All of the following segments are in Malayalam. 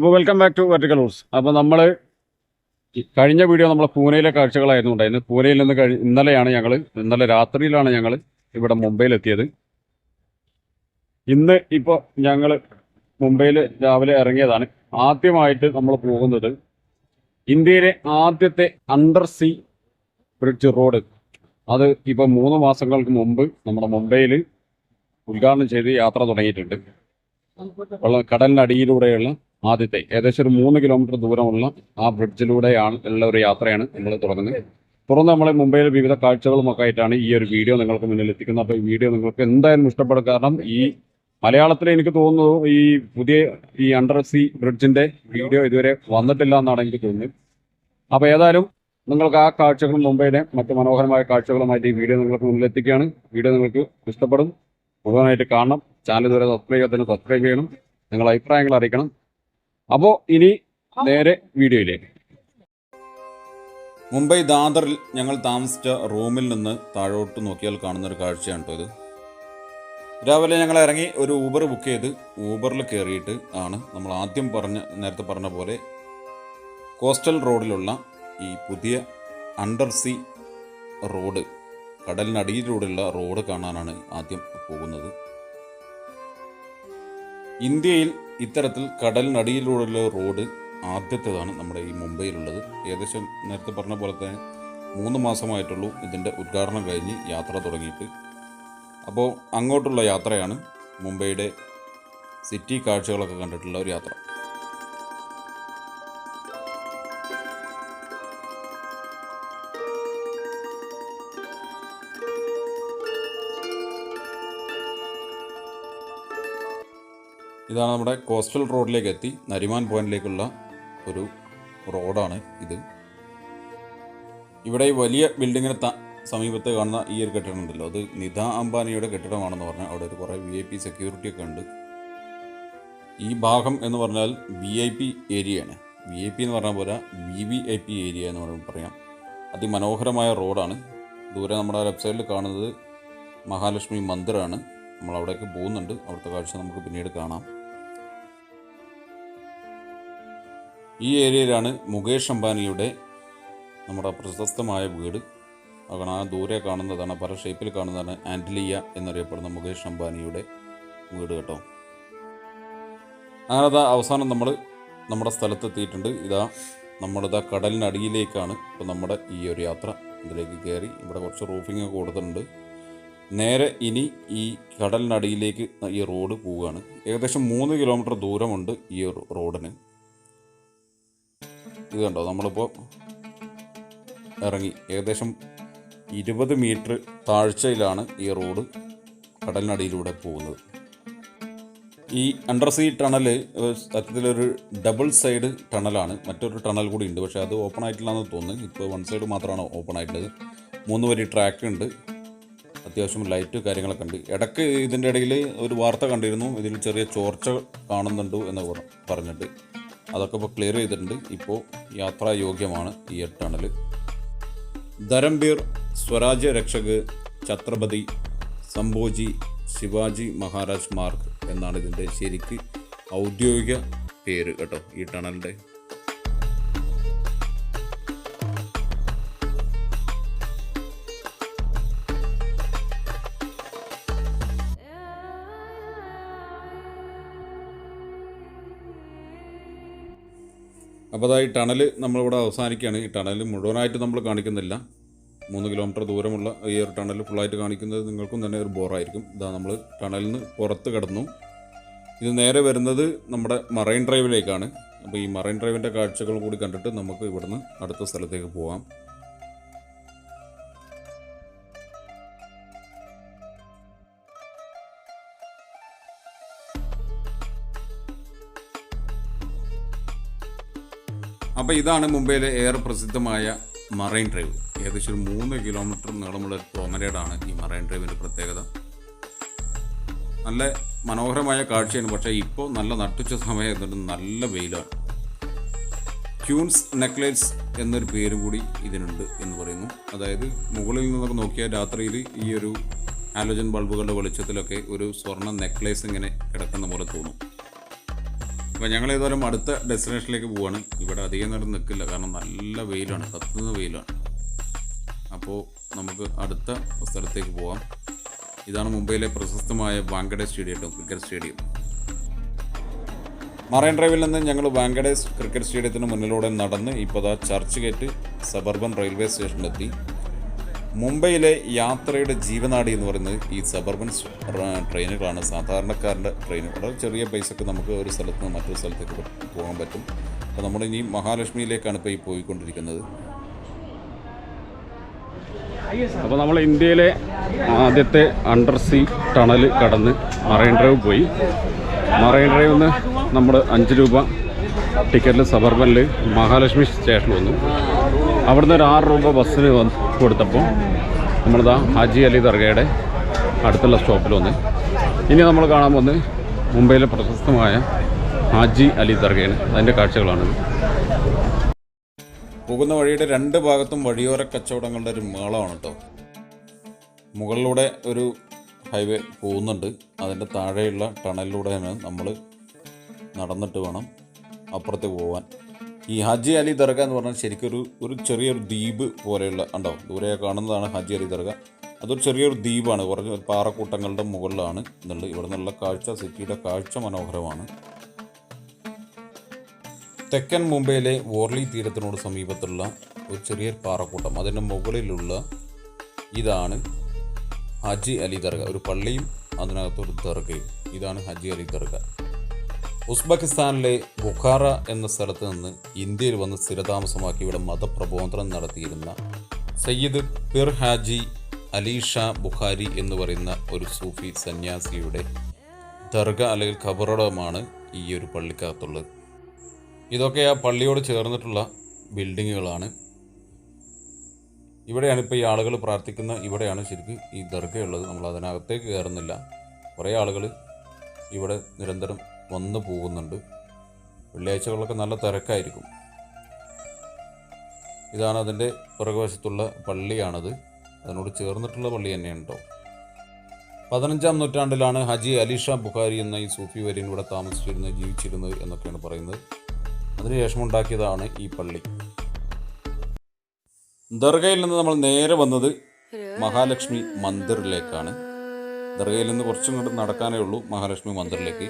അപ്പോൾ welcome back to vertical house അപ്പോൾ നമ്മൾ കഴിഞ്ഞ വീഡിയോ നമ്മൾ പൂനെയിലെ കാഴ്ചകളായിരുന്നു ഉണ്ടായിരുന്നത്. പൂനെയിൽ നിന്ന് കഴി ഇന്നലെയാണ് ഞങ്ങൾ ഇന്നലെ രാത്രിയിലാണ് ഞങ്ങൾ ഇവിടെ മുംബൈയിലെത്തിയത്. ഇന്ന് ഇപ്പോൾ ഞങ്ങൾ മുംബൈയിൽ രാവിലെ ഇറങ്ങിയതാണ്. ആദ്യമായിട്ട് നമ്മൾ പോകുന്നത് ഇന്ത്യയിലെ ആദ്യത്തെ അണ്ടർ സീ ബ്രിഡ്ജ് റോഡ് അത് ഇപ്പോൾ മൂന്ന് മാസങ്ങൾക്ക് മുമ്പ് നമ്മുടെ മുംബൈയിൽ ഉദ്ഘാടനം ചെയ്ത് യാത്ര തുടങ്ങിയിട്ടുണ്ട്. വെള്ളം കടലിനടിയിലൂടെയുള്ള ആദ്യത്തെ. ഏകദേശം ഒരു മൂന്ന് കിലോമീറ്റർ ദൂരമുള്ള ആ ബ്രിഡ്ജിലൂടെയാണ് ഉള്ള ഒരു യാത്രയാണ് നമ്മൾ തുടങ്ങുന്നത്. തുടർന്ന് നമ്മളെ മുംബൈയിൽ വിവിധ കാഴ്ചകളുമൊക്കെ ആയിട്ടാണ് ഈ ഒരു വീഡിയോ നിങ്ങൾക്ക് മുന്നിൽ എത്തിക്കുന്നത് അപ്പോൾ ഈ വീഡിയോ നിങ്ങൾക്ക് എന്തായാലും ഇഷ്ടപ്പെടും. കാരണം ഈ മലയാളത്തിൽ എനിക്ക് തോന്നുന്നു ഈ പുതിയ ഈ അണ്ടർ സീ ബ്രിഡ്ജിന്റെ വീഡിയോ ഇതുവരെ വന്നിട്ടില്ല എന്നാണ് എനിക്ക് തോന്നുന്നത്. അപ്പോൾ ഏതായാലും നിങ്ങൾക്ക് ആ കാഴ്ചകളും മുംബൈയിലെ മറ്റു മനോഹരമായ കാഴ്ചകളുമായിട്ട് ഈ വീഡിയോ നിങ്ങൾക്ക് മുന്നിൽ എത്തിക്കുകയാണ് വീഡിയോ നിങ്ങൾക്ക് ഇഷ്ടപ്പെടും. മുഴുവനായിട്ട് കാണണം. ചാനൽ ഇതുവരെ സബ്സ്ക്രൈബ് ചെയ്യാത്തതിന് സബ്സ്ക്രൈബ് ചെയ്യണം. നിങ്ങളുടെ അഭിപ്രായങ്ങൾ അറിയിക്കണം. അപ്പോൾ ഇനി നേരെ വീഡിയോയിലേക്ക്. മുംബൈ ദാദറിൽ ഞങ്ങൾ താമസിച്ച റൂമിൽ നിന്ന് താഴോട്ട് നോക്കിയാൽ കാണുന്ന ഒരു കാഴ്ചയാണ് ഇത്. രാവിലെ ഞങ്ങൾ ഇറങ്ങി ഒരു ഊബർ ബുക്ക് ചെയ്ത് ഊബറിൽ കയറിയിട്ട് ആണ് നമ്മൾ ആദ്യം പറഞ്ഞ നേരത്തെ പറഞ്ഞ പോലെ കോസ്റ്റൽ റോഡിലുള്ള ഈ പുതിയ അണ്ടർ സീ റോഡ് കടലിനടിയിലൂടെയുള്ള റോഡ് കാണാനാണ് ആദ്യം പോകുന്നത്. ഇന്ത്യയിൽ ഇത്തരത്തിൽ കടലിനടിയിലൂടെയുള്ള റോഡ് ആദ്യത്തേതാണ് നമ്മുടെ ഈ മുംബൈയിലുള്ളത്. ഏകദേശം നേരത്തെ പറഞ്ഞ പോലെ തന്നെ മൂന്ന് മാസമായിട്ടുള്ളൂ ഇതിന്റെ ഉദ്ഘാടനം കഴിഞ്ഞ് യാത്ര തുടങ്ങിയിട്ട്. അപ്പോൾ അങ്ങോട്ടുള്ള യാത്രയാണ് മുംബൈയുടെ സിറ്റി കാഴ്ചകളൊക്കെ കണ്ടിട്ടുള്ള ഒരു യാത്ര. ഇതാണ് നമ്മുടെ കോസ്റ്റൽ റോഡിലേക്ക് എത്തി നരിമാൻ പോയിന്റിലേക്കുള്ള ഒരു റോഡാണ് ഇത്. ഇവിടെ വലിയ ബിൽഡിങ്ങിന് സമീപത്ത് കാണുന്ന ഈ ഒരു കെട്ടിടം ഉണ്ടല്ലോ. അത് നിത അംബാനിയുടെ കെട്ടിടമാണെന്ന് പറഞ്ഞാൽ അവിടെ ഒരു കുറേ വി ഐ പി സെക്യൂരിറ്റി ഒക്കെ ഉണ്ട്. ഈ ഭാഗം എന്ന് പറഞ്ഞാൽ വി ഐ പി ഏരിയയാണ്. വി ഐ പി എന്ന് പറഞ്ഞാൽ പോലെ V V I P area എന്ന് പറയുമ്പോൾ പറയാം. അതിമനോഹരമായ റോഡാണ്. ദൂരെ നമ്മുടെ ലെഫ്റ്റ് സൈഡിൽ കാണുന്നത് മഹാലക്ഷ്മി മന്ദിറാണ്. നമ്മൾ അവിടേക്ക് പോകുന്നുണ്ട്. അവിടുത്തെ കാഴ്ച നമുക്ക് പിന്നീട് കാണാം. ഈ ഏരിയയിലാണ് മുകേഷ് അംബാനിയുടെ നമ്മുടെ പ്രശസ്തമായ വീട്. അങ്ങനെ ആ ദൂരെ കാണുന്നതാണ് പല ഷേപ്പിൽ കാണുന്നതാണ് ആൻഡലിയ എന്നറിയപ്പെടുന്ന മുകേഷ് അംബാനിയുടെ വീട് കേട്ടോ. അങ്ങനെ അവസാനം നമ്മൾ നമ്മുടെ സ്ഥലത്തെത്തിയിട്ടുണ്ട്. ഇതാ നമ്മളിതാ കടലിനടിയിലേക്കാണ് ഇപ്പോൾ നമ്മുടെ ഈ ഒരു യാത്ര ഇതിലേക്ക് കയറി ഇവിടെ കുറച്ച് റൂഫിംഗ് ഒക്കെ കൊടുത്തിട്ടുണ്ട്. നേരെ ഇനി ഈ കടലിനടിയിലേക്ക് ഈ റോഡ് പോവുകയാണ്. ഏകദേശം മൂന്ന് കിലോമീറ്റർ ദൂരമുണ്ട് ഈ റോഡിന് ഇത് കണ്ടോ? നമ്മളിപ്പോൾ ഇറങ്ങി. ഏകദേശം ഇരുപത് മീറ്റർ താഴ്ചയിലാണ് ഈ റോഡ് കടലിനടിയിലൂടെ പോകുന്നത്. ഈ അണ്ടർ സീ ടണൽ സത്യത്തിലൊരു ഡബിൾ സൈഡ് ടണലാണ്. മറ്റൊരു ടണൽ കൂടി ഉണ്ട്. പക്ഷേ അത് ഓപ്പൺ ആയിട്ടില്ലാന്ന് തോന്നുന്നു. ഇപ്പോൾ വൺ സൈഡ് മാത്രമാണ് ഓപ്പൺ ആയിട്ടുള്ളത്. മൂന്ന് വരി ട്രാക്ക് ഉണ്ട്. അത്യാവശ്യം ലൈറ്റ് കാര്യങ്ങളൊക്കെ ഉണ്ട്. ഇടയ്ക്ക് ഇതിന്റെ ഇടയിൽ ഒരു വാർത്ത കണ്ടിരുന്നു. ഇതിൽ ചെറിയ ചോർച്ച കാണുന്നുണ്ട് എന്ന് പറഞ്ഞിട്ട്. അതൊക്കെ ഇപ്പോൾ ക്ലിയർ ചെയ്തിട്ടുണ്ട്. ഇപ്പോൾ യാത്രായോഗ്യമാണ് ഈ ടണൽ ധരംബീർ സ്വരാജ്യ രക്ഷക് ഛത്രപതി സംഭോജി ശിവാജി മഹാരാജ് മാർഗ് എന്നാണ് ഇതിന്റെ ശരിക്ക് ഔദ്യോഗിക പേര് കേട്ടോ ഈ ടണലിന്റെ. അപ്പോൾ അതാ ടണൽ നമ്മളിവിടെ അവസാനിക്കുകയാണ്. ഈ ടണൽ മുഴുവനായിട്ട് നമ്മൾ കാണിക്കുന്നില്ല. മൂന്ന് കിലോമീറ്റർ ദൂരമുള്ള ഈ ഒരു ടണൽ ഫുള്ളായിട്ട് കാണിക്കുന്നത് നിങ്ങൾക്കും തന്നെ ഒരു ബോറായിരിക്കും. ഇതാ നമ്മൾ ടണലിൽ നിന്ന് പുറത്ത് കിടന്നു. ഇത് നേരെ വരുന്നത് നമ്മുടെ മറൈൻ ഡ്രൈവിലേക്കാണ്. അപ്പോൾ ഈ മറൈൻ ഡ്രൈവിന്റെ കാഴ്ചകൾ കൂടി കണ്ടിട്ട് നമുക്ക് ഇവിടുന്ന് അടുത്ത സ്ഥലത്തേക്ക് പോകാം അപ്പോൾ ഇതാണ് മുംബൈയിലെ ഏറെ പ്രസിദ്ധമായ മറൈൻ ഡ്രൈവ്. ഏകദേശം ഒരു മൂന്ന് കിലോമീറ്റർ നീളമുള്ള പ്രൊമനേഡാണ് ഈ മറൈൻ ഡ്രൈവിന്റെ പ്രത്യേകത. നല്ല മനോഹരമായ കാഴ്ചയാണ്. പക്ഷേ ഇപ്പോൾ നല്ല നട്ടുച്ച സമയത്തുണ്ട് നല്ല വെയിലാണ്. ക്യൂൻസ് നെക്ലേസ് എന്നൊരു പേരും കൂടി ഇതിനുണ്ട് എന്ന് പറയുന്നു. അതായത് മുകളിൽ നിന്നൊക്കെ നോക്കിയാൽ രാത്രിയിൽ ഈ ഒരു ഹാലോജൻ ബൾബുകളുടെ വെളിച്ചത്തിലൊക്കെ ഒരു സ്വർണ നെക്ലേസ് ഇങ്ങനെ കിടക്കുന്ന പോലെ തോന്നും. അപ്പോൾ ഞങ്ങൾ ഏതായാലും അടുത്ത ഡെസ്റ്റിനേഷനിലേക്ക് പോവുകയാണ് ഇവിടെ അധികം നേരം നിൽക്കില്ല. കാരണം നല്ല വെയിലാണ്. കത്തുന്ന വെയിലാണ്. അപ്പോൾ നമുക്ക് അടുത്ത സ്ഥലത്തേക്ക് പോവാം. ഇതാണ് മുംബൈയിലെ പ്രശസ്തമായ വാങ്കഡെ സ്റ്റേഡിയം കേട്ടോ ക്രിക്കറ്റ് സ്റ്റേഡിയം. മറൈൻ ഡ്രൈവിൽ നിന്ന് ഞങ്ങൾ വാങ്കഡേസ് ക്രിക്കറ്റ് സ്റ്റേഡിയത്തിന് മുന്നിലൂടെ നടന്ന് ഇപ്പോൾ ദാ ചർച്ച് ഗേറ്റ് സബർബൻ റെയിൽവേ സ്റ്റേഷനിലെത്തി. മുംബൈയിലെ യാത്രയുടെ ജീവനാടി എന്ന് പറയുന്നത് ഈ സബർബൻ ട്രെയിനുകളാണ്. സാധാരണക്കാരന്റെ ട്രെയിനുകൾ ചെറിയ പൈസക്ക് നമുക്ക് ഒരു സ്ഥലത്ത് നിന്ന് മറ്റൊരു സ്ഥലത്തേക്ക് പോകാൻ പറ്റും. അപ്പോൾ നമ്മൾ ഇനി മഹാലക്ഷ്മിയിലേക്കാണ് ഇപ്പോൾ ഈ പോയിക്കൊണ്ടിരിക്കുന്നത്. അപ്പോൾ നമ്മൾ ഇന്ത്യയിലെ ആദ്യത്തെ അണ്ടർ സീ ടണൽ കടന്ന് മറൈൻ ഡ്രൈവ് പോയി. മറൈൻ ഡ്രൈവിൽ നിന്ന് നമ്മൾ അഞ്ച് രൂപ ടിക്കറ്റിൽ സബർബനിൽ മഹാലക്ഷ്മി സ്റ്റേഷനിൽ വന്നു. അവിടുന്ന് ഒരു ആറ് രൂപ ബസ്സിന് വന്ന് കൊടുത്തപ്പോൾ നമ്മളിതാ ഹാജി അലി ദർഗയുടെ അടുത്തുള്ള സ്റ്റോപ്പിൽ വന്ന്. ഇനി നമ്മൾ കാണാൻ പോകുന്നത് മുംബൈയിലെ പ്രശസ്തമായ ഹാജി അലി ദർഗയാണ്. അതിന്റെ കാഴ്ചകളാണ് പോകുന്ന വഴിയുടെ രണ്ട് ഭാഗത്തും വഴിയോര കച്ചവടങ്ങളുടെ ഒരു മേളമാണ് കേട്ടോ. മുകളിലൂടെ ഒരു ഹൈവേ പോകുന്നുണ്ട്. അതിന്റെ താഴെയുള്ള ടണലിലൂടെയാണ് നമ്മൾ നടന്നിട്ട് വേണം അപ്പുറത്ത് പോകാൻ ഈ ഹജി അലി ദർഗ എന്ന് പറഞ്ഞാൽ ശരിക്കൊരു ഒരു ചെറിയൊരു ദ്വീപ് പോലെയുള്ള ഉണ്ടോ ദൂരെ കാണുന്നതാണ് ഹജി അലി ദർഗ. അതൊരു ചെറിയൊരു ദ്വീപാണ്. കുറച്ച് പാറക്കൂട്ടങ്ങളുടെ മുകളിലാണ് എന്നുള്ളത്. ഇവിടെ നിന്നുള്ള കാഴ്ച സിറ്റിയുടെ കാഴ്ച മനോഹരമാണ്. തെക്കൻ മുംബൈയിലെ വോർലി തീരത്തിനോട് സമീപത്തുള്ള ഒരു ചെറിയ പാറക്കൂട്ടം. അതിന്റെ മുകളിലുള്ള ഇതാണ് ഹജി അലി ദർഗ. ഒരു പള്ളിയും അതിനകത്തൊരു ദർഗയും. ഇതാണ് ഹജി അലി ദർഗ. ഉസ്ബെക്കിസ്ഥാനിലെ ബുഖാറ എന്ന സ്ഥലത്ത് നിന്ന് ഇന്ത്യയിൽ വന്ന് സ്ഥിരതാമസമാക്കി ഇവിടെ മതപ്രബോധനം നടത്തിയിരുന്ന സയ്യിദ് പിർ ഹാജി അലി ഷാ ബുഖാരി എന്ന് പറയുന്ന ഒരു സൂഫി സന്യാസിയുടെ ദർഗ അല്ലെങ്കിൽ ഖബറടമാണ് ഈ ഒരു പള്ളിക്കകത്തുള്ളത്. ഇതൊക്കെ ആ പള്ളിയോട് ചേർന്നിട്ടുള്ള ബിൽഡിങ്ങുകളാണ്. ഇവിടെയാണ് ഇപ്പോൾ ഈ ആളുകൾ പ്രാർത്ഥിക്കുന്ന ഇവിടെയാണ് ശരിക്കും ഈ ദർഗയുള്ളത് നമ്മൾ അതിനകത്തേക്ക് കയറുന്നില്ല. കുറേ ആളുകൾ ഇവിടെ നിരന്തരം വന്നു പോകുന്നുണ്ട്. വെള്ളിയാഴ്ചകളിലൊക്കെ നല്ല തിരക്കായിരിക്കും. ഇതാണ് അതിന്റെ പുറകുവശത്തുള്ള പള്ളിയാണത്. അതിനോട് ചേർന്നിട്ടുള്ള പള്ളി തന്നെയാണ് കേട്ടോ പതിനഞ്ചാം നൂറ്റാണ്ടിലാണ് ഹജി അലിഷ ബുഖാരി എന്ന ഈ സൂഫി വര്യൻ ഇവിടെ താമസിച്ചിരുന്നത് ജീവിച്ചിരുന്നത് എന്നൊക്കെയാണ് പറയുന്നത്. അതിനുശേഷം ഉണ്ടാക്കിയതാണ് ഈ പള്ളി. ദർഗയിൽ നിന്ന് നമ്മൾ നേരെ വന്നത് മഹാലക്ഷ്മി മന്ദിറിലേക്കാണ്. ദർഗയിൽ നിന്ന് കുറച്ചും കൂടി നടക്കാനേ ഉള്ളൂ മഹാലക്ഷ്മി മന്ദിറിലേക്ക്.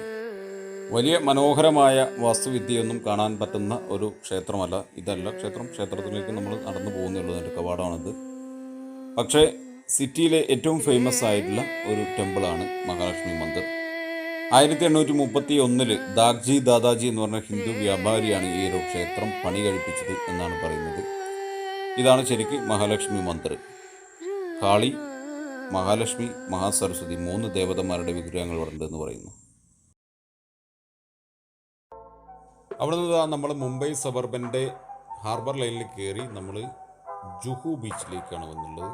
വലിയ മനോഹരമായ വാസ്തുവിദ്യയൊന്നും കാണാൻ പറ്റുന്ന ഒരു ക്ഷേത്രമല്ല. ഇതല്ല ക്ഷേത്രം. ക്ഷേത്രത്തിലേക്ക് നമ്മൾ നടന്നു പോകുന്നുള്ളൂ. എന്റെ കവാടമാണിത്. പക്ഷേ സിറ്റിയിലെ ഏറ്റവും ഫേമസ് ആയിട്ടുള്ള ഒരു ടെമ്പിളാണ് മഹാലക്ഷ്മി മന്ദിർ. ആയിരത്തി എണ്ണൂറ്റി മുപ്പത്തി ഒന്നിൽ ദാഗ്ജി ദാദാജി എന്ന് പറഞ്ഞ ഹിന്ദു വ്യാപാരിയാണ് ഈ ഒരു ക്ഷേത്രം പണി കഴിപ്പിച്ചത് എന്നാണ് പറയുന്നത്. ഇതാണ് ശരിക്ക് മഹാലക്ഷ്മി മന്ദിർ. കാളി മഹാലക്ഷ്മി മഹാസരസ്വതി മൂന്ന് ദേവതമാരുടെ വിഗ്രഹങ്ങൾ ഉണ്ടെന്ന് പറയുന്നു. അവിടെ നിന്ന് നമ്മൾ മുംബൈ സബർബന്റെ ഹാർബർ ലൈനിൽ കയറി നമ്മൾ ജുഹു ബീച്ചിലേക്കാണ് വന്നുള്ളത്.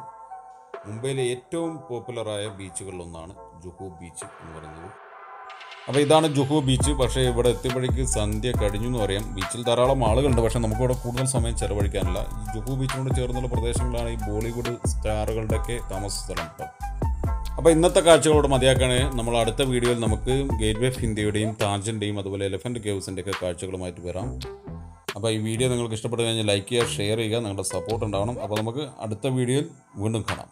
മുംബൈയിലെ ഏറ്റവും പോപ്പുലറായ ബീച്ചുകളിലൊന്നാണ് ജുഹു ബീച്ച് എന്ന് പറയുന്നത്. അപ്പോൾ ഇതാണ് ജുഹു ബീച്ച് പക്ഷേ ഇവിടെ എത്തിയപ്പോഴേക്ക് സന്ധ്യ കഴിഞ്ഞു എന്ന് പറയാം. ബീച്ചിൽ ധാരാളം ആളുകളുണ്ട്. പക്ഷേ നമുക്കിവിടെ കൂടുതൽ സമയം ചെലവഴിക്കാനില്ല. ജുഹു ബീച്ചിനോട് ചേർന്നുള്ള പ്രദേശങ്ങളാണ് ഈ ബോളിവുഡ് സ്റ്റാറുകളുടെയൊക്കെ താമസ സ്ഥലം. അപ്പോൾ ഇന്നത്തെ കാഴ്ചകളോട് മതിയാക്കാണ് നമ്മൾ അടുത്ത വീഡിയോയിൽ നമുക്ക് ഗേറ്റ് വേ ഓഫ് ഇന്ത്യയുടെയും താജിന്റെയും അതുപോലെ എലഫന്റ് കേവ്സിന്റെ ഒക്കെ കാഴ്ചകളുമായിട്ട് വരാം. അപ്പോൾ ഈ വീഡിയോ നിങ്ങൾക്ക് ഇഷ്ടപ്പെട്ട് കഴിഞ്ഞാൽ ലൈക്ക് ചെയ്യുക ഷെയർ ചെയ്യുക നിങ്ങളുടെ സപ്പോർട്ട് ഉണ്ടാവണം. അപ്പോൾ നമുക്ക് അടുത്ത വീഡിയോയിൽ വീണ്ടും കാണാം.